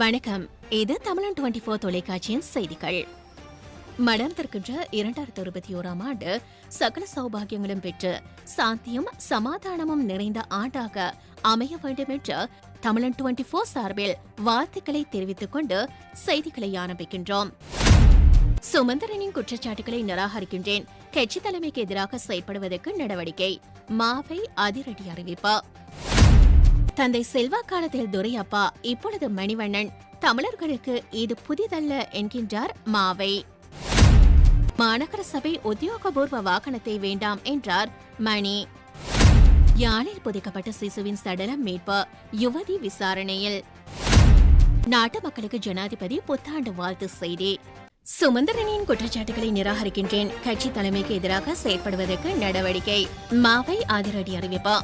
வணக்கம். இது தமிழன் டுவெண்டி போர் தொலைக்காட்சியின் செய்திகள். மலர்ந்திருக்கின்ற இரண்டாயிரத்தி இருபத்தி ஓராம் ஆண்டு சகல சௌபாகியங்களும் பெற்று சாந்தியும் சமாதானமும் நிறைந்த ஆண்டாக அமைய வேண்டும் என்று தமிழன் டுவெண்டி போர் சார்பில் வாழ்த்துக்களை தெரிவித்துக் கொண்டு செய்திகளை ஆரம்பிக்கின்றோம். சுமந்திரனின் குற்றச்சாட்டுகளை நிராகரிக்கின்றேன். கட்சி தலைமைக்கு எதிராக செயற்படுவதற்கு நடவடிக்கை. மாவை அதிரடி அறிவிப்பு. தந்தை செல்வா காலத்தில் துரையப்பா இப்பொழுது மணிவண்ணன். தமிழர்களுக்கு இது புதிதல்ல என்கின்றார் மாவை. மாநகர சபை உத்தியோகபூர்வ வாகனத்தை வேண்டாம் என்றார் மணி. யாழில் புதைக்கப்பட்ட சிசுவின் சடலம் மீட்பு யுவதி விசாரணையில். நாட்டு மக்களுக்கு ஜனாதிபதி புத்தாண்டு வாழ்த்து செய்தி. சுமந்திரனின் குற்றச்சாட்டுகளை நிராகரிக்கின்றேன். கட்சி தலைமைக்கு எதிராக செயற்படுவதற்கு நடவடிக்கை. மாவை அதிரடி அறிவிப்பு.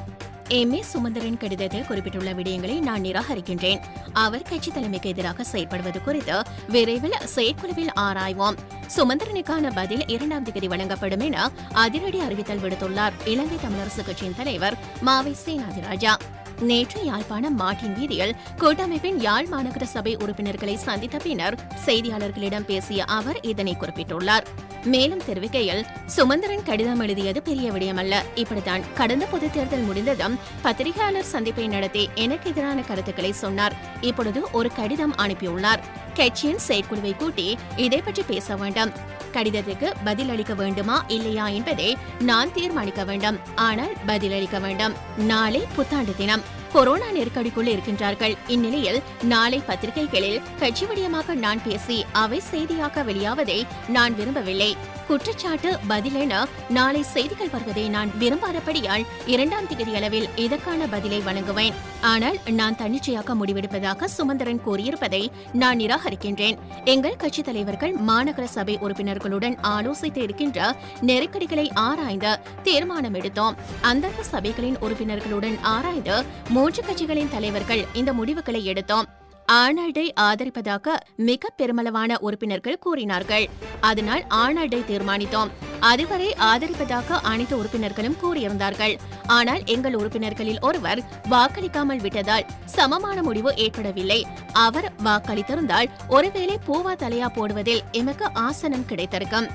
எம். ஏ சுமந்தரின் கடிதத்தில் குறிப்பிட்டுள்ள விடயங்களை நான் நிராகரிக்கின்றேன். அவர் கட்சி தலைமைக்கு எதிராக செயற்படுவது குறித்து விரைவில் செயற்குழுவில் ஆராய்வோம். சுமந்திரனுக்கான பதில் இரண்டாம் தேதி வழங்கப்படும் என அதிரடி அறிவித்தல் விடுத்துள்ளார் இலங்கை தமிழரசு கட்சியின் தலைவர் மாவை சேனாதிராஜா. நேற்று யாழ்ப்பாணம் மாட்டின் வீதியில் கூட்டமைப்பின் யாழ் மாநகர சபை உறுப்பினர்களை சந்தித்த பின்னர் செய்தியாளர்களிடம் பேசிய அவர் இதனை குறிப்பிட்டுள்ளார். மேலும் தெரிவிக்கையில் சுமந்திரன் கடிதம் எழுதியது பெரிய விடயமல்ல. இப்படித்தான் கடந்த பொதுத் தேர்தல் முடிந்ததும் பத்திரிகையாளர் சந்திப்பை நடத்தி எனக்கு எதிரான கருத்துக்களை சொன்னார். இப்பொழுது ஒரு கடிதம் அனுப்பியுள்ளார். கட்சியின் செயற்குழுவை கூட்டி இதை பற்றி பேச வேண்டும். கடிதத்துக்கு பதில் அளிக்க வேண்டுமா இல்லையா என்பதை நான் தீர்மானிக்க வேண்டும். ஆனால் பதிலளிக்க வேண்டும். நாளை புத்தாண்டு தினம். கொரோனா நெருக்கடிக்குள் இருக்கின்றார்கள். இந்நிலையில் நாளை பத்திரிகைகளில் கட்சி விடயமாக நான் பேசி அவை செய்தியாக்க வெளியாவதை நான் விரும்பவில்லை. குற்றச்சாட்டு பதிலென நாளை செய்திகள் வருவதை நான் விரும்பாதபடியால் இரண்டாம் தேதி அளவில் இதற்கான பதிலை வழங்குவேன். ஆனால் நான் தன்னிச்சையாக முடிவெடுப்பதாக சுமந்திரன் கூறியிருப்பதை நான் நிராகரிக்கின்றேன். எங்கள் கட்சித் தலைவர்கள் மாநகர சபை உறுப்பினர்களுடன் ஆலோசித்து இருக்கின்ற நெருக்கடிகளை ஆராய்ந்து தீர்மானம் எடுத்தோம் அந்தந்த சபைகளின் உறுப்பினர்களுடன் ஆராய்ந்து மூன்று கட்சிகளின் தலைவர்கள் இந்த முடிவுகளை எடுத்தோம். ஆனால்டை ஆதரிப்பதாக மிக பெருமளவான உறுப்பினர்கள் கூறினார்கள். அதனால் ஆனால்டை தீர்மானித்தோம். அதுவரை ஆதரிப்பதாக அனைத்து உறுப்பினர்களும் கூறியிருந்தார்கள். ஆனால் எங்கள் உறுப்பினர்களில் ஒருவர் வாக்களிக்காமல் விட்டதால் சமமான முடிவு ஏற்படவில்லை. அவர் வாக்களித்திருந்தால் ஒருவேளை பூவா தலையா போடுவதில் எமக்கு ஆசனம் கிடைத்திருக்கும்.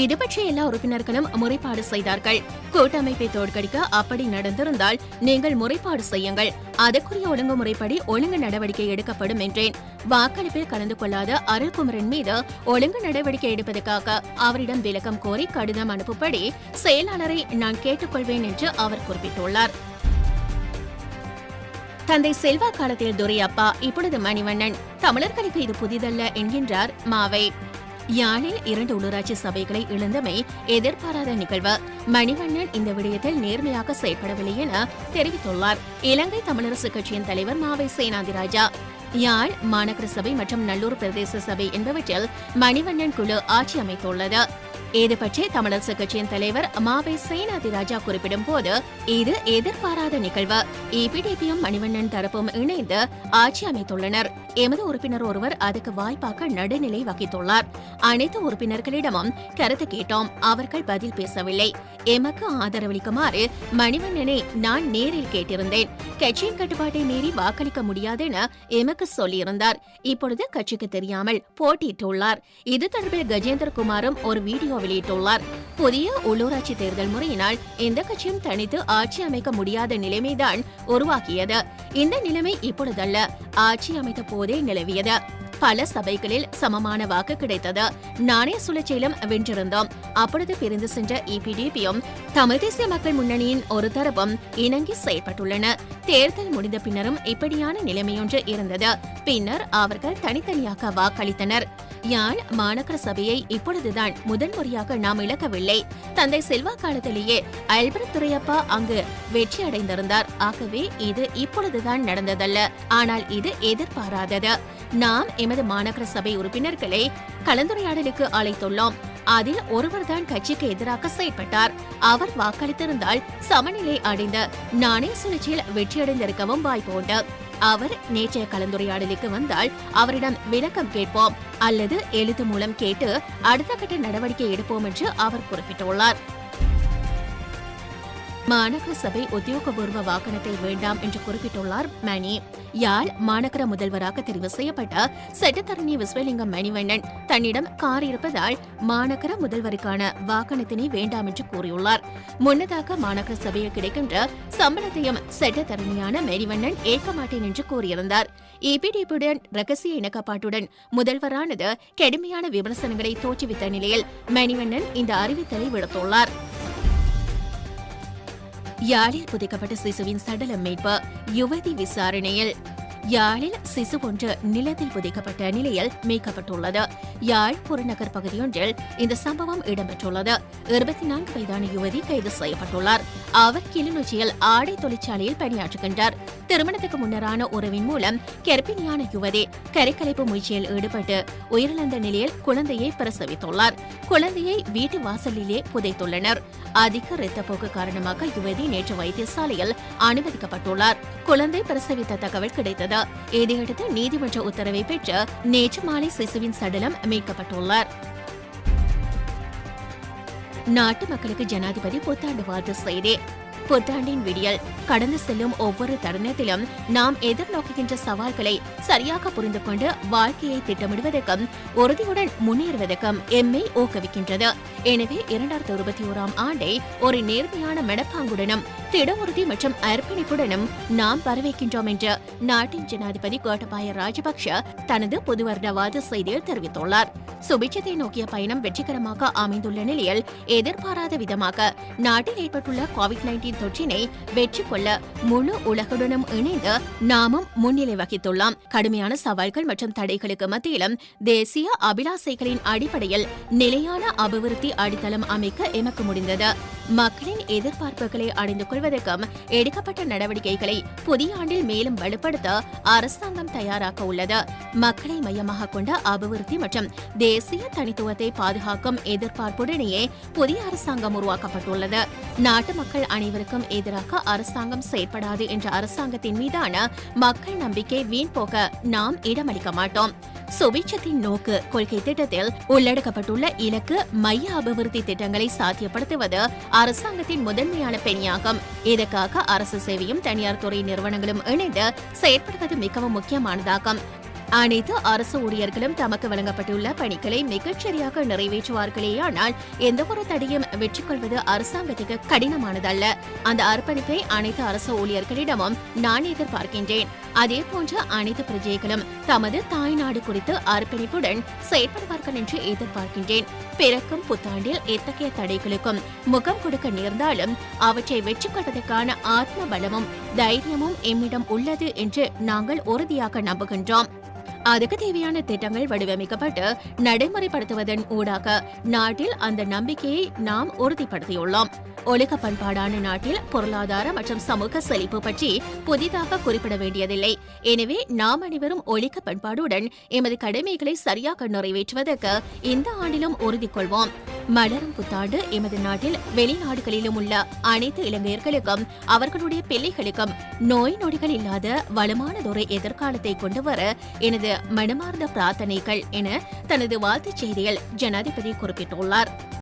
இது பற்றி எல்லா உறுப்பினர்களும் முறைப்பாடு செய்தார்கள். கூட்டமைப்பை தோற்கடிக்க அப்படி நடந்திருந்தால் நீங்கள் முறைப்பாடு செய்யுங்கள். அதற்குரிய ஒழுங்குமுறைப்படி ஒழுங்கு நடவடிக்கை எடுக்கப்படும் என்றேன். வாக்களிப்பில் கலந்து கொள்ளாத அருள்குமரன் மீது ஒழுங்கு நடவடிக்கை எடுப்பதற்காக அவரிடம் விளக்கம் கோரி கடிதம் அனுப்பும்படி செயலாளரை நான் கேட்டுக்கொள்வேன் என்று அவர் குறிப்பிட்டுள்ளார். தந்தை செல்வா காலத்தில் துரையப்பா இப்பொழுது மணிவண்ணன். தமிழர்களுக்கு இது புதிதல்ல என்கின்றார் மாவை. யாழில் இரண்டு உள்ளூராட்சி சபைகளை இழந்தமை எதிர்பாராத நிகழ்வு. மணிவண்ணன் இந்த விடயத்தில் நேர்மையாக செயல்படவில்லை என தெரிவித்துள்ளார். இலங்கை தமிழரசு கட்சியின் தலைவர் மாவை சேனாதிராஜா. யாழ் மாநகர சபை மற்றும் நல்லூர் பிரதேச சபை என்பவற்றில் மணிவண்ணன் குழு ஆட்சி அமைத்துள்ளது. இது பற்றி தமிழரசு கட்சியின் தலைவர் மாவை சேனாதி ராஜா குறிப்பிடும் போது இது எதிர்பாராத நிகழ்வு. இபிடிபியும் மணிவண்ணன் தரப்பும் இணைந்து ஆட்சி அமைத்துள்ளனர். எமது உறுப்பினர் ஒருவர் அதுக்கு வாய்ப்பாக நடுநிலை வகித்துள்ளார். அனைத்து உறுப்பினர்களிடமும் கருத்து கேட்டோம். அவர்கள் பதில் பேசவில்லை. எமக்கு ஆதரவளிக்குமாறு மணிவண்ணனை நான் நேரில் கேட்டிருந்தேன். கட்சியின் கட்டுப்பாட்டை மீறி வாக்களிக்க முடியாது என எமக்கு சொல்லியிருந்தார். இப்பொழுது கட்சிக்கு தெரியாமல் போட்டியிட்டுள்ளார். இது தொடர்பில் கஜேந்திரகுமாரும் ஒரு வீடியோவில் வெளியிட்டுள்ளார். புதிய உள்ளூராட்சி தேர்தல் முறையினால் எந்த கட்சியும் தனித்து ஆட்சி அமைக்க முடியாத நிலைமைதான் உருவாக்கியது. இந்த நிலைமை இப்பொழுதல்ல. ஆட்சி அமைத்த போதே நிலவியது. பல சபைகளில் சமமான வாக்கு கிடைத்தது. நாணய சுழற்சியிலும் வென்றிருந்தோம். அப்பொழுது பிரிந்து சென்ற இபிடிபியும் தமிழ் தேசிய மக்கள் முன்னணியின் ஒரு தரப்பும் இணங்கி செயல்பட்டுள்ளன தேர்தல் முடிந்த பின்னரும் இப்படியான நிலைமையொன்று இருந்தது. பின்னர் அவர்கள் தனித்தனியாக வாக்களித்தனர். யாழ் மாநகர சபையை இப்பொழுதுதான் முதன்முறையாக நாம் இழக்கவில்லை. தந்தை செல்வா காலத்திலேயே அல்பர்ட் துரையப்பா அங்கு வெற்றி அடைந்திருந்தார் ஆகவே இது இப்பொழுதுதான் நடந்ததல்ல. ஆனால் இது எதிர்பாராதது. நாம் எமது மாநகர சபை உறுப்பினர்களை கலந்துரையாடலுக்கு அழைத்துள்ளோம். அதில் ஒருவர்தான் கட்சிக்கு எதிராக செயல்பட்டார் அவர் வாக்களித்திருந்தால் சமநிலை அடைந்த நாணய சுழற்சியில் வெற்றியடைந்திருக்கவும் வாய்ப்பு உண்டு. அவர் நேற்றைய கலந்துரையாடலுக்கு வந்தால் அவரிடம் விளக்கம் கேட்போம் அல்லது எழுத்து மூலம் கேட்டு அடுத்த கட்ட நடவடிக்கை எடுப்போம் என்று அவர் குறிப்பிட்டுள்ளார். மாநகர சபை உத்தியோகபூர்வ வாகனத்தை வேண்டாம் என்று குறிப்பிட்டுள்ளார் மணி. யாழ் மாநகர முதல்வராக தெரிவு செய்யப்பட்ட சட்டத்தரணி விஸ்வலிங்கம் மணிவண்ணன் தன்னிடம் கார் இருப்பதால் மாநகர முதல்வருக்கான வாகனத்தினை வேண்டாம் என்று கூறியுள்ளார். முன்னதாக மாநகர சபையில் கிடைக்கின்ற சம்பளத்தையும் சட்டத்தரணியான மணிவண்ணன் ஏற்க மாட்டேன் என்று கூறியிருந்தார். இபிடிபியுடன் ரகசிய இணக்கப்பாட்டுடன் முதல்வரானது கடுமையான விமர்சனங்களை தோற்றுவித்த நிலையில் மணிவண்ணன் இந்த அறிவித்தலை விடுத்துள்ளார். யாழில் புதைக்கப்பட்ட சிசுவின் சடலம் மீட்பு யுவதி விசாரணையில் யாழில் சிசு ஒன்று நிலத்தில் புதைக்கப்பட்ட நிலையில் மீட்கப்பட்டுள்ளது. யாழ் புறநகர் பகுதியொன்றில் இந்த சம்பவம் இடம்பெற்றுள்ளது. இருபத்தி நான்கு வயதான யுவதி கைது செய்யப்பட்டுள்ளார். அவர் கிளிநொச்சியில் ஆடை தொழிற்சாலையில் பணியாற்றுகின்றார். திருமணத்துக்கு முன்னரான உறவின் மூலம் கர்ப்பிணியான யுவதி கரைக்கலைப்பு முயற்சியில் ஈடுபட்டு உயிரிழந்த நிலையில் குழந்தையை பிரசவித்துள்ளார். குழந்தையை வீட்டு வாசலிலே புதைத்துள்ளனர். அதிக இரத்தப்போக்கு காரணமாக யுவதி நேற்று வைத்தியசாலையில் அனுமதிக்கப்பட்டுள்ளார். குழந்தை பிரசவித்த தகவல் கிடைத்தது. இதையடுத்து நீதிமன்ற உத்தரவை பெற்று நேற்று மாலை சிசுவின் சடலம் மீட்கப்பட்டுள்ளார். நாட்டு மக்களுக்கு ஜனாதிபதி புத்தாண்டு வாழ்த்து செய்தி. புத்தாண்டின் விடியல். கடந்து செல்லும் ஒவ்வொரு தருணத்திலும் நாம் எதிர்நோக்குகின்ற சவால்களை சரியாக புரிந்து கொண்டு வாழ்க்கையை திட்டமிடுவதற்கும் உறுதியுடன் முன்னேறுவதற்கும் எம்மை ஊக்குவிக்கின்றது. எனவே இரண்டாயிரத்தி இருபத்தி ஓராம் ஆண்டை ஒரு நேர்மையான மனப்பாங்குடனும் திட உறுதி மற்றும் அர்ப்பணிப்புடனும் நாம் வரவேற்கின்றோம் என்று நாட்டின் ஜனாதிபதி கோட்டபாய ராஜபக்ஷ தனது புதுவருடவாத செய்தியில் தெரிவித்துள்ளார். சுபிட்சத்தை நோக்கிய பயணம் வெற்றிகரமாக அமைந்துள்ள நிலையில் எதிர்பாராத விதமாக நாட்டில் ஏற்பட்டுள்ள கோவிட் நைன்டீன் தொற்றினை வெற்றி கொள்ள முழு உலகுடனும் இணைந்து நாமும் முன்னிலை வகித்துள்ளோம். கடுமையான சவால்கள் மற்றும் தடைகளுக்கு மத்தியிலும் தேசிய அபிலாசைகளின் அடிப்படையில் நிலையான அபிவிருத்தி அடித்தளம் அமைக்க எமக்கு முடிந்தது. மக்களின் எதிர்பார்ப்புகளை அடைந்து கொள்வதற்கும் எடுக்கப்பட்ட நடவடிக்கைகளை புதிய ஆண்டில் மேலும் வலுப்படுத்த அரசாங்கம் தயாராக உள்ளது. மக்களை மையமாக கொண்ட அபிவிருத்தி மற்றும் தேசிய தனித்துவத்தை பாதுகாக்கும் எதிர்பார்ப்புடனேயே புதிய அரசாங்கம் உருவாக்கப்பட்டுள்ளது. நாட்டு மக்கள் அனைவரும் அனைவருக்கும் எதிராக அரசாங்கம் செயற்படாது என்ற அரசாங்கத்தின் மீதான மக்கள் நம்பிக்கை வீண் போக நாம் இடமளிக்க மாட்டோம். சுபிட்சத்தின் நோக்கு கொள்கை திட்டத்தில் உள்ளடக்கப்பட்டுள்ள இலக்கு மைய அபிவிருத்தி திட்டங்களை சாத்தியப்படுத்துவது அரசாங்கத்தின் முதன்மையான பெணியாகும். இதற்காக அரசு சேவையும் தனியார் துறை நிறுவனங்களும் இணைந்து செயற்படுவது மிகவும் முக்கியமானதாகும். அனைத்து அரசு ஊழியர்களும் தமக்கு வழங்கப்பட்டுள்ள பணிகளை மிகச்சரியாக நிறைவேற்றுவார்களேயானால் எந்தவொரு தடையும் வெற்றி கொள்வது அரசாங்கத்துக்கு கடினமானதல்ல. அந்த அர்ப்பணிப்பை அனைத்து அரசு ஊழியர்களிடமும் நான் எதிர்பார்க்கின்றேன். அதே போன்ற அனைத்து பிரஜைகளும் தமது தாய்நாடு குறித்து அர்ப்பணிப்புடன் செயற்படுவார்கள் என்று எதிர்பார்க்கின்றேன். பிறக்கும் புத்தாண்டில் எத்தகைய தடைகளுக்கும் முகம் கொடுக்க நேர்ந்தாலும் அவற்றை வெற்றி கொள்வதற்கான ஆத்ம பலமும் தைரியமும் எம்மிடம் உள்ளது என்று நாங்கள் உறுதியாக நம்புகின்றோம். அதுக்கு தேவையான திட்டங்கள் வடிவமைக்கப்பட்டு நடைமுறைப்படுத்துவதன் ஊடாக நாட்டில் அந்த நம்பிக்கையை நாம் உறுதிப்படுத்தியுள்ளோம். ஒழுக்க பண்பாடான நாட்டில் பொருளாதார மற்றும் சமூக செழிப்பு பற்றி புதிதாக குறிப்பிட வேண்டியதில்லை. எனவே நாம் அனைவரும் ஒழிக்க பண்பாடுடன் எமது கடமைகளை சரியாக நிறைவேற்றுவதற்கு இந்த ஆண்டிலும் உறுதி கொள்வோம் மலரும் புத்தாண்டு எமது நாட்டில் வெளிநாடுகளிலும் உள்ள அனைத்து இளைஞர்களுக்கும் அவர்களுடைய பிள்ளைகளுக்கும் நோய் நொடிகள் இல்லாத வளமானதொரு எதிர்காலத்தை கொண்டு வர எனது மனமார்ந்த பிரார்த்தனைகள் என தனது வாழ்த்துச் செய்தியில் ஜனாதிபதி குறிப்பிட்டுள்ளார்.